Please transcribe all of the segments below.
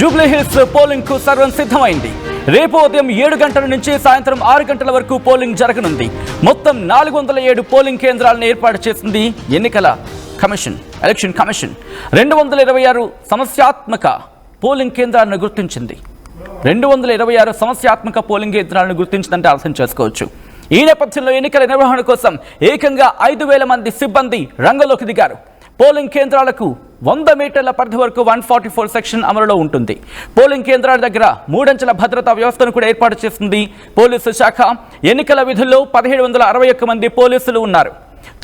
Jubilee hills పోలింగ్కు సర్వం సిద్ధమైంది. రేపు ఉదయం ఏడు గంటల నుంచి సాయంత్రం ఆరు గంటల వరకు పోలింగ్ జరగనుంది. మొత్తం నాలుగు వందల ఏడు పోలింగ్ కేంద్రాలను ఏర్పాటు చేసింది ఎన్నికల కమిషన్ ఎలక్షన్ కమిషన్. రెండు వందల ఇరవై ఆరు సమస్యాత్మక పోలింగ్ కేంద్రాలను గుర్తించింది. రెండు వందల ఇరవై ఆరు సమస్యాత్మక పోలింగ్ కేంద్రాలను గుర్తించిందంటే అర్థం చేసుకోవచ్చు. ఈ నేపథ్యంలో ఎన్నికల నిర్వహణ కోసం ఏకంగా ఐదు వేల మంది సిబ్బంది రంగంలోకి దిగారు. పోలింగ్ కేంద్రాలకు వంద మీటర్ల పరిధి వరకు వన్ ఫార్టీ ఫోర్ సెక్షన్ అమలులో ఉంటుంది. పోలింగ్ కేంద్రాల దగ్గర మూడంచెల భద్రతా వ్యవస్థను కూడా ఏర్పాటు చేస్తుంది పోలీసు శాఖ. ఎన్నికల విధుల్లో పదిహేడు వందల అరవై ఒక్క మంది పోలీసులు ఉన్నారు.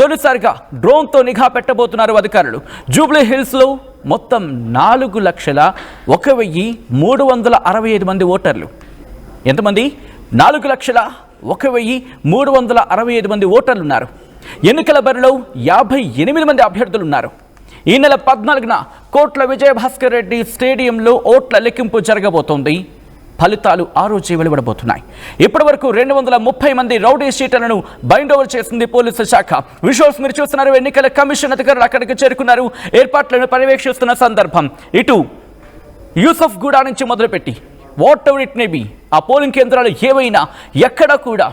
తొలిసారిగా డ్రోన్తో నిఘా పెట్టబోతున్నారు అధికారులు. జూబ్లీ హిల్స్లో మొత్తం నాలుగు లక్షల ఒక వెయ్యి మూడు వందల అరవై ఐదు మంది ఓటర్లు. ఎంతమంది? నాలుగు లక్షల ఒక వెయ్యి మూడు వందల అరవై ఐదు మంది ఓటర్లు ఉన్నారు. ఎన్నికల బరిలో యాభై ఎనిమిది మంది అభ్యర్థులు ఉన్నారు. ఈ నెల పద్నాలుగున కోట్ల విజయభాస్కర్ రెడ్డి స్టేడియంలో ఓట్ల లెక్కింపు జరగబోతోంది. ఫలితాలు ఆ రోజే వెలువడబోతున్నాయి. ఇప్పటి వరకు రెండు వందల ముప్పై మంది రౌడీ షీటర్లను బైండ్ ఓవర్ చేసింది పోలీసు శాఖ. విజువల్స్ మీరు చూస్తున్నారు ఎన్నికల కమిషన్ అధికారులు అక్కడికి చేరుకున్నారు. ఏర్పాట్లను పర్యవేక్షిస్తున్న సందర్భం. ఇటు యూసఫ్ గూడా నుంచి మొదలుపెట్టి వాట్ ఎవర్ ఇట్ మేబీ ఆ పోలింగ్ కేంద్రాలు ఏవైనా ఎక్కడ కూడా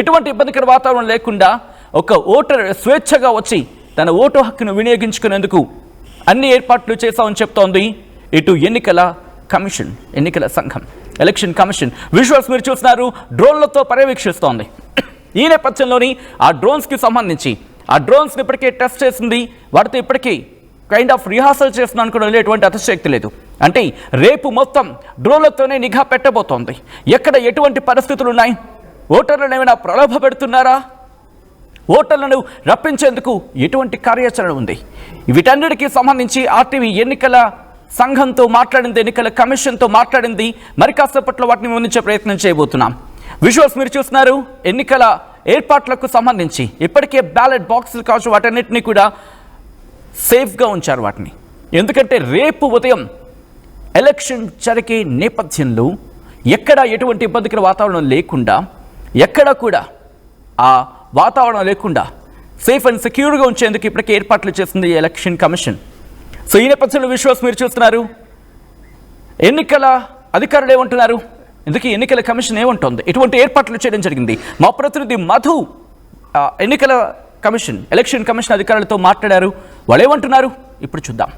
ఎటువంటి ఇబ్బందికర వాతావరణం లేకుండా ఒక ఓటర్ స్వేచ్ఛగా వచ్చి తన ఓటు హక్కును వినియోగించుకునేందుకు అన్ని ఏర్పాట్లు చేశామని చెప్తోంది. ఇటు ఎన్నికల కమిషన్ ఎన్నికల సంఘం ఎలక్షన్ కమిషన్ విజువల్స్ మీరు చూస్తున్నారు. డ్రోన్లతో పర్యవేక్షిస్తోంది. ఈ నేపథ్యంలోని ఆ డ్రోన్స్కి సంబంధించి ఆ డ్రోన్స్ని ఇప్పటికే టెస్ట్ చేసింది. వాటితో ఇప్పటికీ కైండ్ ఆఫ్ రిహార్సల్ చేస్తున్నాను కూడా ఎటువంటి అతిశక్తి లేదు. అంటే రేపు మొత్తం డ్రోన్లతోనే నిఘా పెట్టబోతోంది. ఎక్కడ ఎటువంటి పరిస్థితులు ఉన్నాయి ఓటర్లను ఏమైనా ప్రలోభ పెడుతున్నారా? ఓటర్లను రప్పించేందుకు ఎటువంటి కార్యాచరణ ఉంది? వీటన్నిటికీ సంబంధించి ఆర్టీవీ ఎన్నికల సంఘంతో మాట్లాడింది ఎన్నికల కమిషన్తో మాట్లాడింది. మరి కాసేపట్లో వాటిని ముందుంచే ప్రయత్నం చేయబోతున్నాం. విజువల్స్ మీరు చూస్తున్నారు ఎన్నికల ఏర్పాట్లకు సంబంధించి ఇప్పటికే బ్యాలెట్ బాక్సులు కావచ్చు వాటన్నిటిని కూడా సేఫ్గా ఉంచారు వాటిని. ఎందుకంటే రేపు ఉదయం ఎలక్షన్ జరిగే నేపథ్యంలో ఎక్కడ ఎటువంటి ఇబ్బందికర వాతావరణం లేకుండా ఎక్కడ కూడా ఆ వాతావరణం లేకుండా సేఫ్ అండ్ సెక్యూర్గా ఉంచేందుకు ఇప్పటికే ఏర్పాట్లు చేసింది ఎలక్షన్ కమిషన్. సో ఈ నేపథ్యంలో విశ్వాస్ మీరు చూస్తున్నారు. ఎన్నికల అధికారులు ఏమంటున్నారు? ఎందుకు ఎన్నికల కమిషన్ ఏమంటోంది? ఎటువంటి ఏర్పాట్లు చేయడం జరిగింది. మా ప్రతినిధి మధు ఎన్నికల కమిషన్ ఎలక్షన్ కమిషన్ అధికారులతో మాట్లాడారు. వాళ్ళు ఏమంటున్నారు ఇప్పుడు చూద్దాం.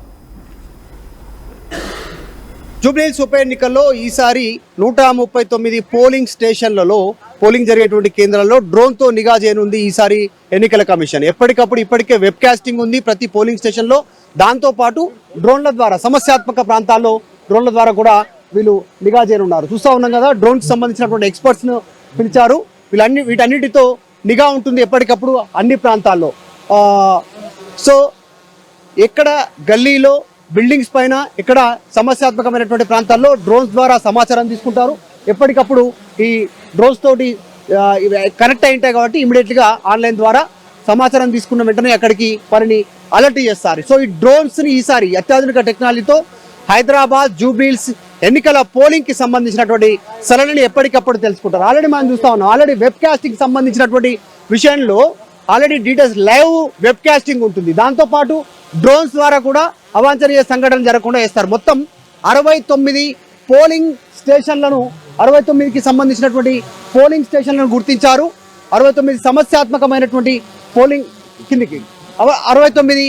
జూబ్లీహిల్స్ ఉప ఎన్నికల్లో ఈసారి నూట ముప్పై తొమ్మిది పోలింగ్ స్టేషన్లలో పోలింగ్ జరిగేటువంటి కేంద్రాల్లో డ్రోన్తో నిఘా చేయనుంది ఈసారి ఎన్నికల కమిషన్. ఎప్పటికప్పుడు ఇప్పటికే వెబ్ కాస్టింగ్ ఉంది ప్రతి పోలింగ్ స్టేషన్లో. దాంతోపాటు డ్రోన్ల ద్వారా సమస్యాత్మక ప్రాంతాల్లో డ్రోన్ల ద్వారా కూడా వీళ్ళు నిఘా చేయనున్నారు. చూస్తా ఉన్నాం కదా డ్రోన్కి సంబంధించినటువంటి ఎక్స్పర్ట్స్ను పిలిచారు. వీళ్ళన్ని వీటన్నిటితో నిఘా ఉంటుంది ఎప్పటికప్పుడు అన్ని ప్రాంతాల్లో. సో ఎక్కడ గల్లీలో బిల్డింగ్స్ పైన ఇక్కడ సమస్యాత్మకమైనటువంటి ప్రాంతాల్లో డ్రోన్స్ ద్వారా సమాచారం తీసుకుంటారు. ఎప్పటికప్పుడు ఈ డ్రోన్స్ తోటి కనెక్ట్ అయి ఉంటాయి కాబట్టి ఇమీడియట్గా ఆన్లైన్ ద్వారా సమాచారం తీసుకున్న వెంటనే అక్కడికి వారిని అలర్ట్ చేస్తారు. సో ఈ డ్రోన్స్ని ఈసారి అత్యాధునిక టెక్నాలజీతో హైదరాబాద్ జూబ్లీల్స్ ఎన్నికల పోలింగ్కి సంబంధించినటువంటి సరళిని ఎప్పటికప్పుడు తెలుసుకుంటారు. ఆల్రెడీ మనం చూస్తా ఉన్నాం. ఆల్రెడీ వెబ్ కాస్టింగ్ సంబంధించినటువంటి విషయంలో already details live web casting ఉంటుంది దాంతోపాటు డ్రోన్స్ ద్వారా కూడా అవాంఛనీయ సంఘటనలు జరగకుండా వేస్తారు మొత్తం అరవై తొమ్మిది పోలింగ్ స్టేషన్లను అరవై తొమ్మిదికి సంబంధించినటువంటి పోలింగ్ స్టేషన్లను గుర్తించారు. అరవై తొమ్మిది సమస్యాత్మకమైనటువంటి పోలింగ్ కిందికి అవ- అరవై తొమ్మిది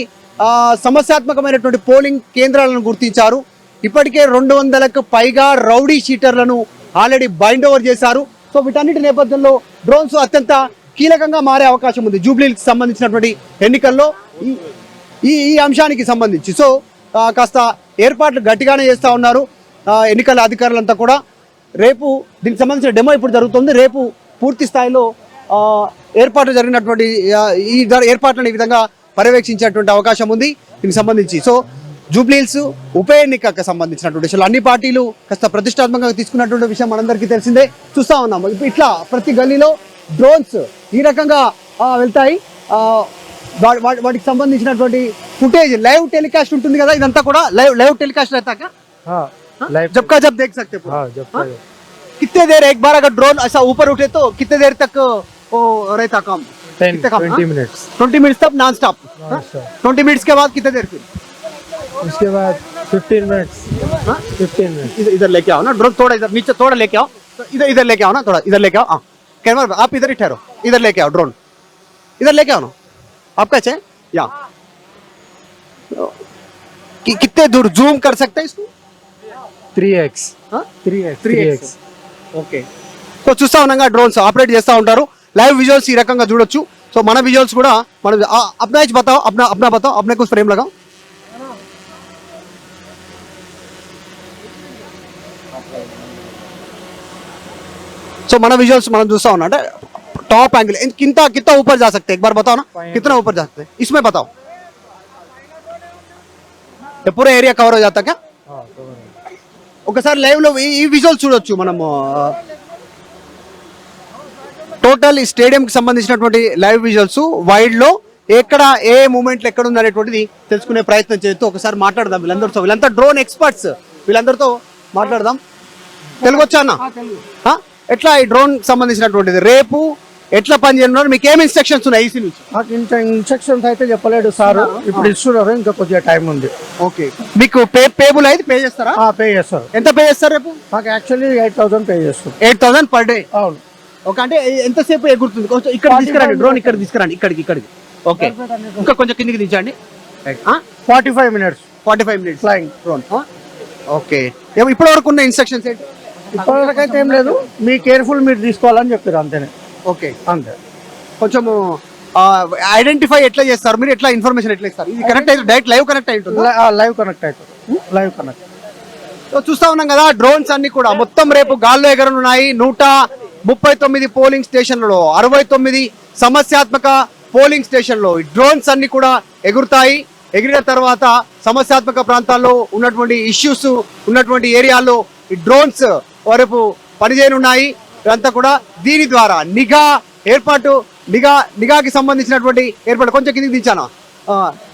సమస్యాత్మకమైనటువంటి పోలింగ్ కేంద్రాలను గుర్తించారు. ఇప్పటికే రెండు వందలకు పైగా రౌడీ షీటర్లను ఆల్రెడీ బైండ్ ఓవర్ చేశారు. సో వీటన్నిటి నేపథ్యంలో డ్రోన్స్ అత్యంత కీలకంగా మారే అవకాశం ఉంది. జూబ్లీకి సంబంధించినటువంటి ఎన్నికల్లో ఈ- ఈ ఈ అంశానికి సంబంధించి. సో కాస్త ఏర్పాట్లు గట్టిగానే చేస్తూ ఉన్నారు. ఎన్నికల అధికారులంతా కూడా. రేపు దీనికి సంబంధించిన డెమో ఇప్పుడు జరుగుతుంది. రేపు పూర్తి స్థాయిలో ఏర్పాట్లు జరిగినటువంటి ఈ ఏర్పాట్లను ఈ విధంగా పర్యవేక్షించేటువంటి అవకాశం ఉంది దీనికి సంబంధించి. సో జూబ్లీహిల్స్ ఉప ఎన్నికకు సంబంధించినటువంటి విషయాలు అన్ని పార్టీలు కాస్త ప్రతిష్టాత్మకంగా తీసుకున్నటువంటి విషయం మనందరికీ తెలిసిందే. చూస్తా ఉన్నాము. ఇప్పుడు ఇట్లా ప్రతి గల్లీలో డ్రోన్స్ ఈ రకంగా ఆ, వెళ్తాయి ఆ, వా- వా- వాటికి సంబంధించినటువంటి ఫుటేజ్ లైవ్ టెలికాస్ట్ ఉంటుంది కదా ఇదంతా కూడా లైవ్ లైవ్ టెలికాస్ట్ रहता क्या हाँ लाइव जब का जब देख सकते हो हाँ जब हाँ? तक कितने देर एक बार अगर ड्रोन ऐसा ऊपर उठे तो कितने देर तक वो रहता काम टेन कितने काम ट्वेंटी मिनट्स ट्वेंटी मिनट्स तक non stop Non-stop. Twenty minutes के बाद कितने देर फिर उसके बाद फिफ्टीन मिनट्स हाँ? फिफ्टीन मिनट्स इधर इधर लेके आओ ना ड्रोन थोड़ा इधर नीचे थोड़ा लेके आओ तो इधर इधर लेके आओ ना थोड़ा इधर लेके आओ हाँ कैमरा आप इधर ही ठहरो इधर लेके आओ ड्रोन इधर लेके आओ ना आपका चाहिए या कि, कितने दूर जूम कर सकते हैं इसको थ्री एक्स हाँ? Three X three three X X okay so చూస్తా ఉన్నాగా డ్రోన్స్ ఆపరేట్ చేస్తూ ఉంటారు లైవ్ విజువల్స్ ఈ రకంగా చూడొచ్చు సో మన విజువల్స్ కూడా మనం ఆ, अपना एज बताओ अपना अपना बताओ अपने कुछ సో మన విజువల్స్ మనం చూస్తా ఉన్నాం అంటే टॉप एंगल कितना कितना ऊपर जा सकते हैं एक बार बताओ ना कितना ऊपर जा सकते हैं इसमें बताओ ये पूरा एरिया कवर हो जाता क्या ఒకసారి లైవ్ లో ఈ- ఈ విజువల్ చూడొచ్చు మనము టోటల్ ఈ స్టేడియం కి సంబంధించినటువంటి లైవ్ విజువల్స్ వైడ్ లో ఎక్కడ ఏ మూమెంట్లు ఎక్కడ ఉంది అనేటువంటిది తెలుసుకునే ప్రయత్నం చేస్తూ ఒకసారి మాట్లాడదాం వీళ్ళందరితో వీళ్ళంతా డ్రోన్ ఎక్స్పర్ట్స్ వీళ్ళందరితో మాట్లాడదాం తెలుగు వచ్చా అన్న ఆ? ఎట్లా ఈ డ్రోన్ సంబంధించినటువంటిది? రేపు ఎట్లా పని చేయనున్నారు మీకు ఏం ఇన్స్ట్రక్షన్స్ ఉన్నాయి ఈసీ నుంచి? మాకు ఇంత ఇన్స్ట్రక్షన్స్ అయితే చెప్పలేడు సార్. ఇప్పుడు ఇస్తున్నారు ఇంకా కొద్దిగా టైం ఉంది. ఓకే. మీకు పే పేబుల్ అయితే పే చేస్తారా? పే చేస్తారు. ఎంత పే చేస్తారు రేపు? మాకు యాక్చువల్లీ ఎయిట్ థౌసండ్ పే చేస్తారు. ఎయిట్ థౌసండ్ పర్ డే అవును. ఓకే అంటే ఎ- ఎంతసేపు ఎగురుతుంది కొంచెం ఇక్కడ తీసుకురండి డ్రోన్ ఇక్కడ తీసుకురండి ఇక్కడికి ఇక్కడికి. ఓకే. ఇంకా కొంచెం కిందికి దించండి. Forty five minutes forty five minutes flying drone okay. ఇప్పటి వరకు ఉన్న ఇన్స్ట్రక్షన్స్ ఏంటి? ఇప్పటివరకైతే ఏం లేదు. మీ కేర్ఫుల్ మీరు తీసుకోవాలని చెప్పారు అంతేనే. ఓకే. అంతే. కొంచెము ఐడెంటిఫై ఎట్లా చేస్తారు మీరు ఎట్లా ఇన్ఫర్మేషన్ ఎట్లా ఇస్తారు? ఇది కనెక్ట్ అయితే డైరెక్ట్ లైవ్ కనెక్ట్ అయి ఉంటుంది? లైవ్ కనెక్ట్ అవుతారు లైవ్ కనెక్ట్ సో చూస్తా ఉన్నాం కదా డ్రోన్స్ అన్ని కూడా మొత్తం రేపు గాల్లో ఎగరనున్నాయి నూట ముప్పై తొమ్మిది పోలింగ్ స్టేషన్లలో అరవై తొమ్మిది సమస్యాత్మక పోలింగ్ స్టేషన్లో ఈ డ్రోన్స్ అన్ని కూడా ఎగురుతాయి. ఎగిరిన తర్వాత సమస్యాత్మక ప్రాంతాల్లో ఉన్నటువంటి ఇష్యూస్ ఉన్నటువంటి ఏరియాల్లో ఈ డ్రోన్స్ వరకు పనిచేయనున్నాయి ఇదంతా కూడా దీని ద్వారా నిఘా ఏర్పాటు నిఘా నిఘాకి సంబంధించినటువంటి ఏర్పాటు. కొంచెం కిందికి దించాను?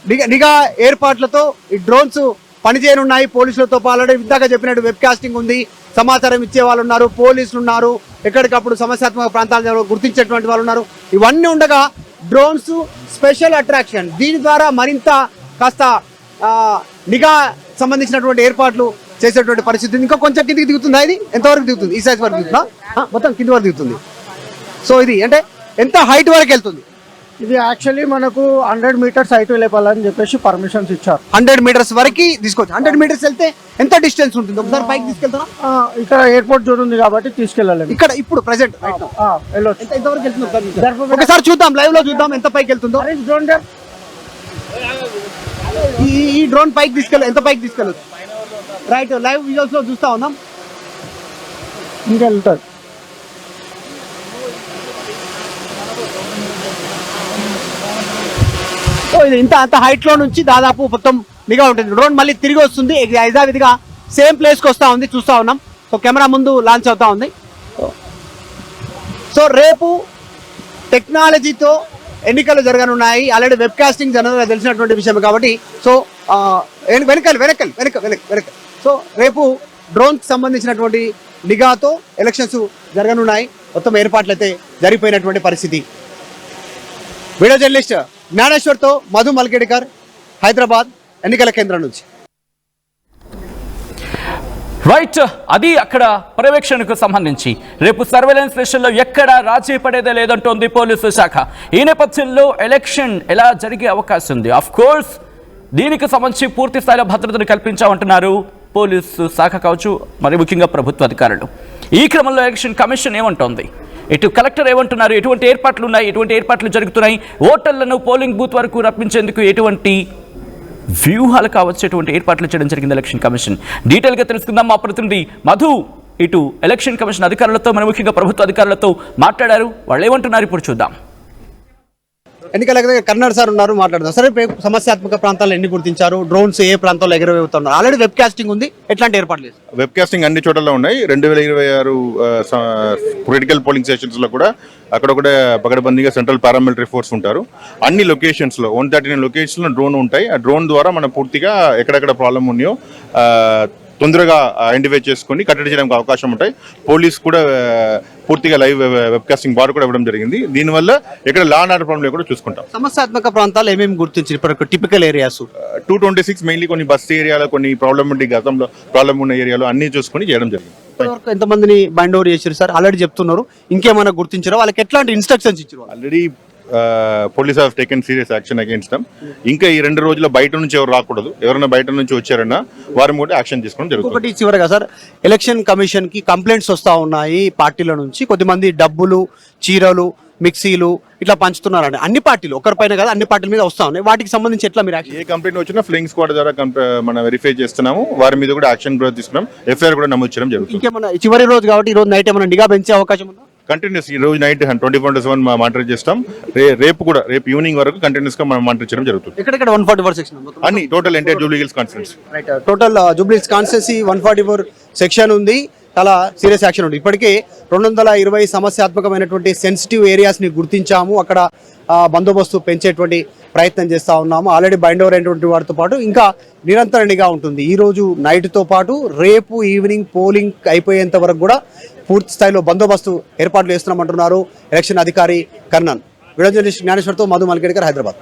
నిఘా నిఘా ఏర్పాట్లతో ఈ డ్రోన్స్ పనిచేయనున్నాయి పోలీసులతో పాల్గొని ఇందాక చెప్పినట్టు వెబ్ కాస్టింగ్ ఉంది. సమాచారం ఇచ్చే వాళ్ళు ఉన్నారు పోలీసులు ఉన్నారు ఎక్కడికప్పుడు సమస్యాత్మక ప్రాంతాలను గుర్తించేటువంటి వాళ్ళు ఉన్నారు ఇవన్నీ ఉండగా డ్రోన్స్ స్పెషల్ అట్రాక్షన్. దీని ద్వారా మరింత కాస్త నిఘా సంబంధించినటువంటి ఏర్పాట్లు చేసేటువంటి పరిస్థితి. ఇంకా కొంచెం కిందికి దిగుతుందా ఇది? ఎంతవరకు దిగుతుంది? ఈ సైజ్ వరకు దిగుతుందా? మొత్తం కింది వరకు దిగుతుంది. సో ఇది అంటే ఎంత హైట్ వరకు వెళ్తుంది? ఇది యాక్చువల్లీ మనకు హండ్రెడ్ మీటర్స్ హైట్ వెళ్ళాలని చెప్పేసి పర్మిషన్స్ ఇచ్చారు. హండ్రెడ్ మీటర్స్ వరకు తీసుకోవచ్చు హండ్రెడ్ మీటర్స్ వెళ్తే ఎంత డిస్టెన్స్ ఉంటుంది? ఒకసారి పైకి తీసుకెళ్తారా ఆ, ఇక్కడ ఎయిర్పోర్ట్ జోన్ ఉంది కాబట్టి తీసుకెళ్ళలేము. ఇక్కడ ఇప్పుడు ప్రెసెంట్ ఒకసారి చూద్దాం. లైవ్లో చూద్దాం ఎంత పైకి వెళ్తుందో. డ్రోన్ ఈ డ్రోన్ పైకి తీసుకెళ్ళ ఎంత పైకి తీసుకెళ్ళచ్చు? రైట్ లైవ్ విజువల్స్ చూస్తూ చూస్తా ఉన్నాం. ఇంకా సో ఇది ఇంత అంత హైట్లో నుంచి దాదాపు మొత్తం నిఘా ఉంటుంది. డ్రోన్ మళ్ళీ తిరిగి వస్తుంది. యథావిధిగా సేమ్ ప్లేస్కి వస్తా ఉంది చూస్తా ఉన్నాం. సో కెమెరా ముందు లాంచ్ అవుతా ఉంది. సో రేపు టెక్నాలజీతో ఎన్నికలు జరగనున్నాయి. ఆల్రెడీ వెబ్ కాస్టింగ్ జనరల్గా తెలిసినటువంటి విషయం కాబట్టి సో ఆ, వెన- వెనక వెనక వెనక సో రేపు డ్రోన్కి సంబంధించినటువంటి నిఘాతో ఎలక్షన్స్ జరగనున్నాయి. మొత్తం ఏర్పాట్లు అయితే జరిగిపోయినటువంటి పరిస్థితి. వీడియో జర్నలిస్ట్ జ్ఞానేశ్వర్తో మధు మల్కేడికర్ హైదరాబాద్ ఎన్నికల కేంద్రం నుంచి. రైట్ అది అక్కడ పర్యవేక్షణకు సంబంధించి. రేపు సర్వేలెన్స్ స్టేషన్లో ఎక్కడ రాజీ పడేదే లేదంటోంది పోలీసు శాఖ. ఈ నేపథ్యంలో ఎలక్షన్ ఎలా జరిగే అవకాశం ఉంది? అఫ్ కోర్స్ దీనికి సంబంధించి పూర్తి స్థాయిలో భద్రతను కల్పించామంటున్నారు పోలీసు శాఖ కావచ్చు మరి ముఖ్యంగా ప్రభుత్వ అధికారులు. ఈ క్రమంలో ఎలక్షన్ కమిషన్ ఏమంటోంది? ఇటు కలెక్టర్ ఏమంటున్నారు? ఎటువంటి ఏర్పాట్లు ఉన్నాయి? ఎటువంటి ఏర్పాట్లు జరుగుతున్నాయి? ఓటర్లను పోలింగ్ బూత్ వరకు రప్పించేందుకు ఎటువంటి వ్యూహాలు కావచ్చు? ఎటువంటి ఏర్పాట్లు చేయడం జరిగింది ఎలక్షన్ కమిషన్? డీటెయిల్గా తెలుసుకుందాం మా ప్రతినిధి మధు. ఇటు ఎలక్షన్ కమిషన్ అధికారులతో మరి ముఖ్యంగా ప్రభుత్వ అధికారులతో మాట్లాడారు. వాళ్ళు ఏమంటున్నారు ఇప్పుడు చూద్దాం. ఎన్నికల కన్నడ సార్ ఉన్నారు మాట్లాడదాం. సరే సమస్యాత్మక ప్రాంతాలు ఎన్ని గుర్తించారు? డ్రోన్స్ ఏ ప్రాంతాల్లో ఎగరవేస్తున్నారు ఆల్రెడీ వెబ్ కాస్టింగ్ ఉంది. ఎట్లాంటి ఏర్పాట్లు లేదు వెబ్ కాస్టింగ్ అన్ని చోట్ల ఉన్నాయి. రెండు వేల ఇరవై ఆరు పొలిటికల్ పోలింగ్ స్టేషన్స్లో కూడా అక్కడ కూడా పగడబందీగా సెంట్రల్ పారామిలిటరీ ఫోర్స్ ఉంటారు. అన్ని లొకేషన్స్లో వన్ థర్టీ నైన్ లొకేషన్స్లో డ్రోన్ ఉంటాయి. ఆ డ్రోన్ ద్వారా మనం పూర్తిగా ఎక్కడెక్కడ ప్రాబ్లం ఉన్నాయో తొందరగా ఐడెంటిఫై చేసుకొని కట్టడి చేయడానికి అవకాశం ఉంటాయి. పోలీస్ కూడా పూర్తిగా లైవ్ వెబ్కాస్టింగ్ బార్ కూడా ఇవ్వడం జరిగింది. దీనివల్ల ఇక్కడ లా అండ్ ఆర్డర్ ప్రాబ్లం కూడా చూసుకుంటాం. సమస్యాత్మక ప్రాంతాలు ఏమేమి ఇప్పుడు typical areas two twenty six mainly కొన్ని బస్ ఏరియాలో కొన్ని ప్రాబ్లమ్ గతంలో ప్రాబ్లం ఉన్న ఏరియాలో అన్ని చూసుకొని చేయడం జరిగింది. ఎంతమందిని బైండ్ ఓవర్ చేశారు సార్? ఆల్రెడీ చెప్తున్నారు. ఇంకేమైనా గుర్తించారో? వాళ్ళకి ఎట్లాంటి ఇన్స్ట్రక్షన్స్ ఇచ్చారు? Already police have taken serious action against them ఇంకా ఈ రెండు రోజుల్లో బయట నుంచి ఎవరు రాకూడదు. ఎవరైనా బయట నుంచి వచ్చారన్నా వారిని కూడా యాక్షన్ తీసుకోవడం జరుగుతుంది. ఇంకొకటి చివరగా సార్ ఎలక్షన్ కమిషన్కి కంప్లైంట్స్ వస్తూ ఉన్నాయి పార్టీల నుంచి. కొద్దిమంది డబ్బులు చీరలు మిక్సీలు ఇట్లా పంచుతున్నారండి. అన్ని పార్టీలు ఒకరిపైన కదా అన్ని పార్టీల మీద వస్తా ఉన్నాయి. వాటికి సంబంధించి ఎట్లా మీరు ఏ కంప్లైంట్ వచ్చినా ఫ్లింగ్ స్క్వాడ్ ద్వారా మనం వెరిఫై చేస్తున్నాము. వారి మీద కూడా యాక్షన్ కూడా తీసుకున్నాం. ఎఫ్ఐఆర్ కూడా నమోదు చేయడం జరుగుతుంది. ఇంకేమన్నా ఈ చివరి రోజు కాబట్టి ఈ రోజు నైట్ ఏమైనా నిఘా పెంచే అవకాశం ఉందా? కంటిన్యూస్ ఈ రోజు night twenty four seven monitor చేస్తాం. రేపు కూడా రేపు ఈవినింగ్ వరకు కంటిన్యూస్గా మనం మానిటర్ చేయడం జరుగుతుంది. ఎక్కడెక్కడ వన్ ఫార్టీ ఫోర్ సెక్షన్ అన్ని total entire Jubilee Hills right total Jubilees constituency one forty four section ఉంది. చాలా సీరియస్ యాక్షన్ ఉంది. ఇప్పటికే రెండు వందల ఇరవై సమస్యాత్మకమైనటువంటి సెన్సిటివ్ ఏరియాస్ని గుర్తించాము. అక్కడ బందోబస్తు పెంచేటువంటి ప్రయత్నం చేస్తూ ఉన్నాము. ఆల్రెడీ బైండ్ ఓవర్ అయినటువంటి వాటితో పాటు ఇంకా నిరంతర నిఘా ఉంటుంది ఈరోజు నైట్తో పాటు రేపు ఈవినింగ్ పోలింగ్ అయిపోయేంత వరకు కూడా పూర్తి స్థాయిలో బందోబస్తు ఏర్పాట్లు చేస్తున్నామంటున్నారు ఎలక్షన్ అధికారి కర్ణన్. వీడియో జర్నలిస్ట్ జ్ఞానేశ్వర్తో మధు మల్కేడ్కర్ హైదరాబాద్.